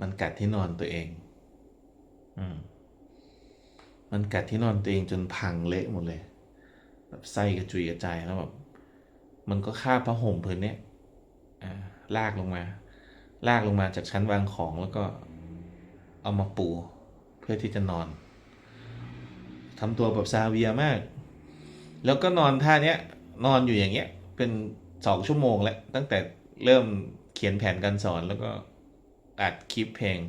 มันกัดที่นอนตัวเอง อืม มันกัดที่นอนตัวเองจนพังเละหมดเลย แบบไส้กระจุยกระจายแล้วแบบมันก็คาบผ้าห่มผืนเนี้ยลากลงมา ลากลงมาจากชั้นวางของแล้วก็เอามาปูเพื่อที่จะนอนทำตัวแบบซาเวียมาก แล้วก็นอนท่าเนี้ย นอนอยู่อย่างเงี้ย เป็นสองชั่วโมงแล้ว ตั้งแต่เริ่มเขียนแผนการสอนแล้วก็ อัดคลิปเพลง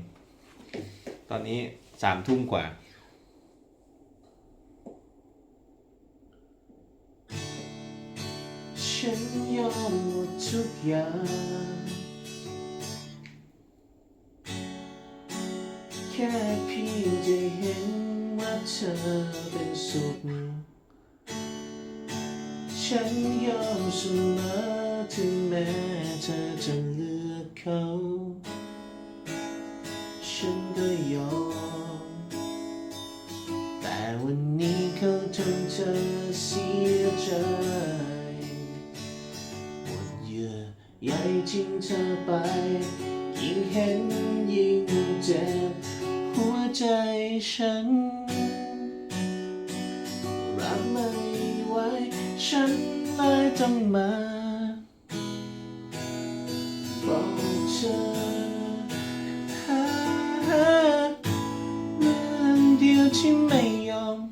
ตอนนี้สามทุ่มกว่า ฉันยอมหมดทุกอย่าง แค่เพียงจะเห็นว่าเธอเป็นสุข ฉันยอมเสมอถึงแม้เธอจะเลือกเขา ฉันก็ยอม แต่วันนี้เขาทำเธอเสียใจหมดเยื่อใยทิ้งเธอไป ยิ่งเห็นยิ่งเจ็บ หัวใจฉัน รับไม่ไหวฉันเลยต้องมา 没有。